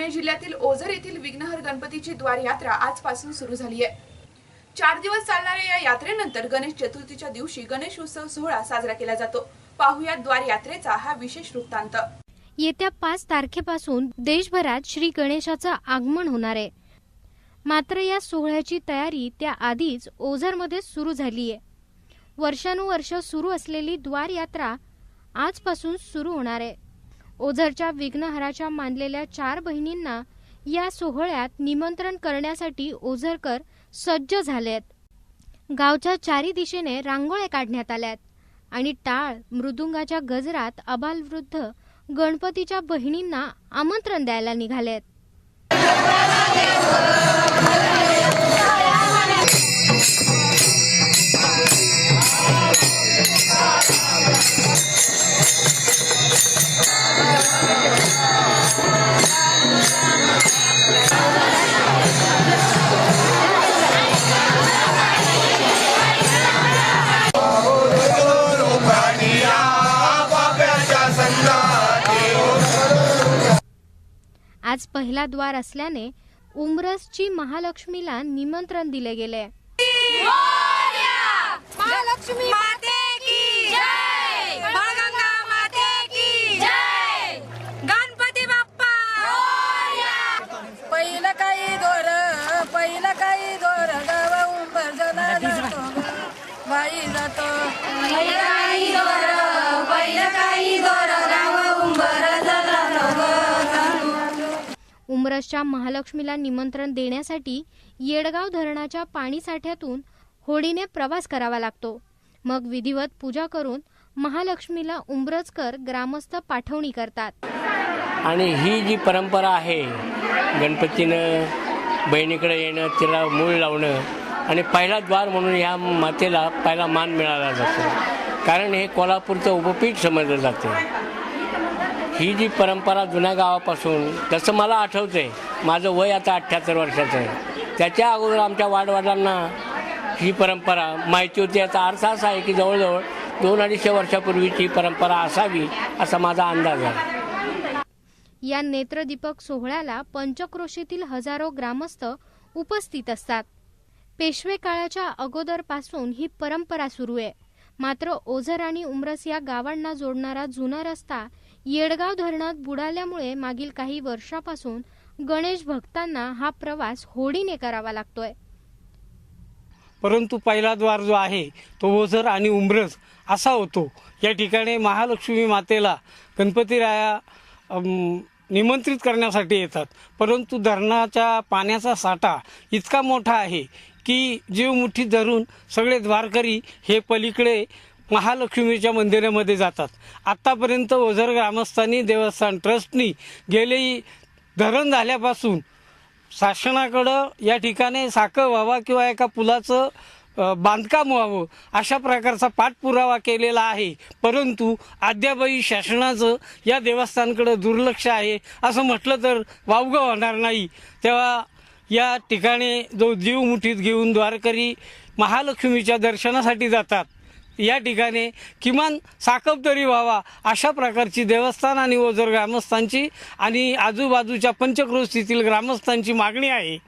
पुणे जिल्ह्यातील ओझर येथील विघ्नहर गणपतीची द्वार यात्रा आजपासून सुरू झाली आहे चार दिवस चालणाऱ्या या यात्रेनंतर गणेश चतुर्थीच्या दिवशी गणेश उत्सव सोहळा साजरा केला जातो. पाहुयात द्वार यात्रेचा हा विशेष वृत्तांत. येत्या पाच तारखेपासून देशभरात श्री गणेशाचं आगमन होणार आहे. मात्र या सोहळ्याची तयारी त्याआधीच ओझरमध्ये सुरू झाली आहे वर्षानुवर्ष सुरू असलेली द्वार यात्रा आजपासून सुरू होणार आहे. ओझरच्या विघ्नहराच्या मानलेल्या चार बहिणींना या सोहळ्यात निमंत्रण करण्यासाठी ओझरकर सज्ज झालेत गावच्या चारी दिशेने रांगोळ्या काढण्यात आल्यात आणि टाळ मृदुंगाच्या गजरात अबालवृद्ध गणपतीच्या बहिणींना आमंत्रण द्यायला निघालेत आज पहिला द्वार असल्याने उमरसची महालक्ष्मीला निमंत्रण दिले गेले. महालक्ष्मी माते की काँग्रेसच्या महालक्ष्मीला निमंत्रण देण्यासाठी येडगाव धरणाच्या पाणीसाठ्यातून होडीने प्रवास करावा लागतो. मग विधिवत पूजा करून महालक्ष्मीला उंबरजकर ग्रामस्थ पाठवणी करतात. आणि ही जी परंपरा आहे गणपतीनं बहिणीकडे येणं तिला मूळ लावणं आणि पहिला द्वार म्हणून ह्या मातेला पहिला मान मिळाला जातो. कारण हे कोल्हापूरचं उपपीठ समजलं जातं. ही जी परंपरा जुन्या गावापासून तसं मला आठवतं आहे माझं वय आता अठ्ठ्याहत्तर वर्षाचं आहे. त्याच्या अगोदर आमच्या वाडवडिलांना ही परंपरा माहिती होती. याचा अर्थ असा आहे की जवळजवळ दोन अडीचशे वर्षापूर्वीची परंपरा असावी असा माझा अंदाज आहे. या नेत्रदीपक सोहळ्याला पंचक्रोशीतील हजारो ग्रामस्थ उपस्थित असतात. पेशवे काळाच्या अगोदरपासून ही परंपरा सुरू आहे. मात्र ओझर आणि उमरस या गावांना जोडणारा जुना रस्ता येडगाव धरणात बुडाल्यामुळे मागील काही वर्षापासून गणेश भक्तांना हा प्रवास होडीने करावा लागतोय. परंतु पहिला द्वार जो आहे तो ओझर आणि उमरस असा होतो. या ठिकाणी महालक्ष्मी मातेला गणपतीराया निमंत्रित करण्यासाठी येतात. परंतु धरणाच्या पाण्याचा साठा इतका मोठा आहे की जीव मुठीत धरून सगळे द्वारकरी हे पलीकडे महालक्ष्मीच्या मंदिरामध्ये जातात. आत्तापर्यंत ओझर ग्रामस्थांनी देवस्थान ट्रस्टनी गेले धरण झाल्यापासून शासनाकडं या ठिकाणी साखर व्हावा किंवा एका पुलाचं बांधकाम व्हावं अशा प्रकारचा पाठपुरावा केलेला आहे. परंतु अद्यापही शासनाचं या देवस्थानकडं दुर्लक्ष आहे असं म्हटलं तर वावगं होणार नाही. तेव्हा या ठिकाणी जो जीव मुठीत घेऊन द्वारकरी महालक्ष्मीच्या दर्शनासाठी जातात. या ठिकाणी किमान साकप तरी व्हावा अशा प्रकारची देवस्थान आणि ओझर ग्रामस्थांची आणि आजूबाजूच्या पंचक्रोशीतील ग्रामस्थांची मागणी आहे.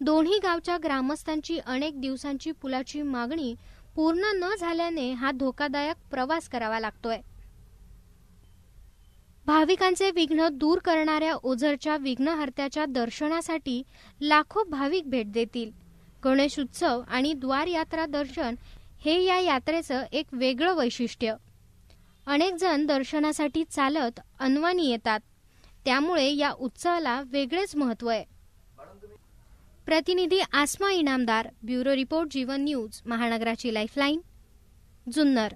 दोन्ही गावच्या ग्रामस्थांची अनेक दिवसांची पुलाची मागणी पूर्ण न झाल्याने हा धोकादायक प्रवास करावा लागतोय. भाविकांचे विघ्न दूर करणाऱ्या ओझरच्या विघ्नहर्त्याच्या दर्शनासाठी लाखो भाविक भेट देतील. गणेश उत्सव आणि द्वार यात्रा दर्शन हे या यात्रेचं एक वेगळं वैशिष्ट्य. अनेक जण दर्शनासाठी चालत अनवानी येतात. त्यामुळे या उत्सवाला वेगळेच महत्त्व आहे. प्रतिनिधी Asma Inamdar bureau report Jeevan news महानगराची lifeline Junnar.